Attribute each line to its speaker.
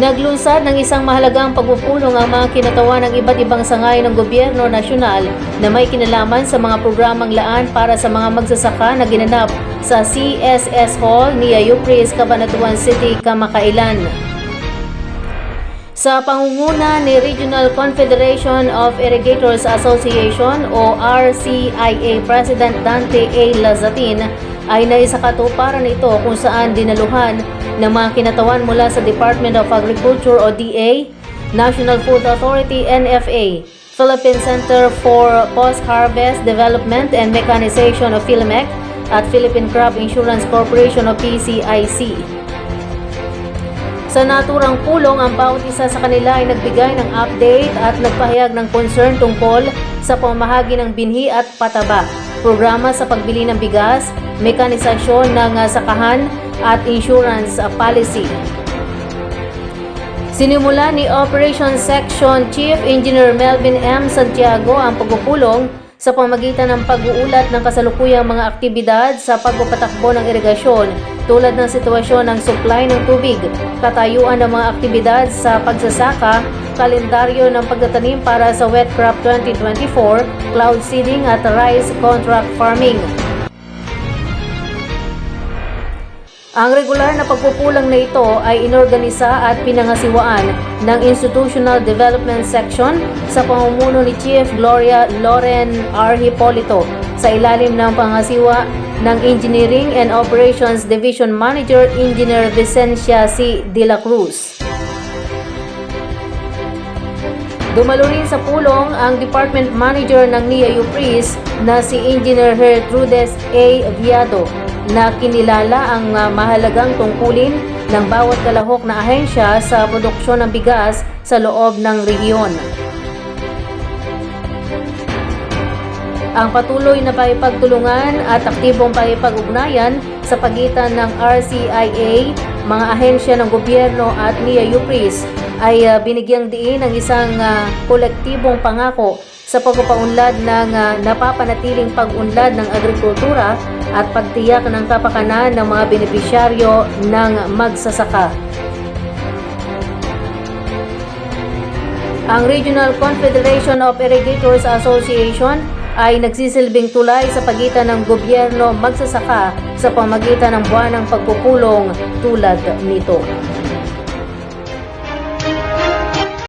Speaker 1: Naglunsad ng isang mahalagang pagpupulong ang mga kinatawan ng iba't ibang sangay ng gobyerno nasyonal na may kinalaman sa mga programang laan para sa mga magsasaka na ginanap sa CSS Hall ni Ayupris, Cabanatuan City, Kamakailan. Sa pangunguna ni Regional Confederation of Irrigators Association o RCIA President Dante A. Lazatin ay naisakatuparan ito kung saan dinaluhan ng mga kinatawan mula sa Department of Agriculture o DA, National Food Authority NFA, Philippine Center for Post-Harvest Development and Mechanization of PhilMec at Philippine Crop Insurance Corporation o PCIC. Sa naturang pulong, ang bawat isa sa kanila ay nagbigay ng update at nagpahayag ng concern tungkol sa pamahagi ng binhi at pataba, programa sa pagbili ng bigas, mekanisasyon ng ah, sakahan at insurance ah, policy. Sinimula ni Operations Section Chief Engineer Melvin M. Santiago ang pagpupulong sa pamagitan ng pag-uulat ng kasalukuyang mga aktibidad sa pagpapatakbo ng irigasyon tulad ng sitwasyon ng supply ng tubig, katayuan ng mga aktibidad sa pagsasaka, kalendaryo ng pagtatanim para sa wet crop 2024, cloud seeding at rice contract farming. Ang regular na pagpupulang na ito ay inorganisa at pinangasiwaan ng Institutional Development Section sa pamumuno ni Chief Gloria Loren R. Hipolito sa ilalim ng pangasiwa ng Engineering and Operations Division Manager Engineer Vicencia C. De la Cruz. Dumalo rin sa pulong ang Department Manager ng NIA UPRIS na si Engineer Gertrudes A. Viado na kinilala ang ah, mahalagang tungkulin ng bawat kalahok na ahensya sa produksyon ng bigas sa loob ng rehiyon. Ang patuloy na pakipagtulungan at aktibong pakipag-ugnayan sa pagitan ng RCIA, mga ahensya ng gobyerno at NIA UPRIS ay ah, binigyang diin ng isang ah, kolektibong pangako sa pagpapaunlad ng ah, napapanatiling pag-unlad ng agrikultura at pagtiyak ng kapakanan ng mga benepisyaryo ng magsasaka. Ang Regional Confederation of Irrigators Association ay nagsisilbing tulay sa pagitan ng gobyerno magsasaka sa pamagitan ng buwan ng pagpupulong tulad nito.